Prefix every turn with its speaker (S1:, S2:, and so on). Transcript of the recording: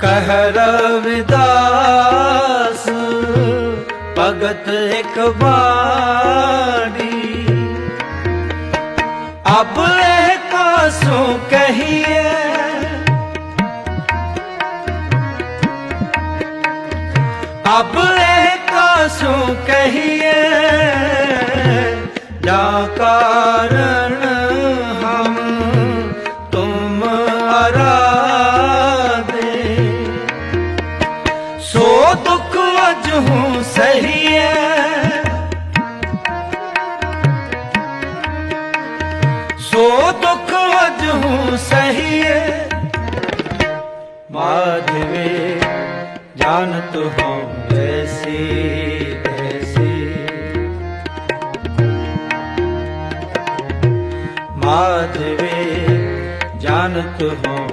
S1: ਕਹਿ ਰਵਿਦਾਸ ਭਗਤ ਇੱਕ ਬਾਣੀ। ਅਬ ਇਹ ਕਾਸੋਂ ਕਹੀਏ, ਅਬ ਇਹ ਕਾਸੋਂ ਕਹੀਏ ਜਾ ਕਾਰਨ ਦੁਖ ਅਜਹੂ ਸਹੀਏ ਸੋ ਦੁੱਖ ਅਜਹੂ ਸਹੀਏ ਮਾਧਵੇ ਜਾਣਤ ਹੋ ਜੈਸੀ ਤੈਸੀ ਮਾਧਵੇ ਜਾਣਤ ਹੋ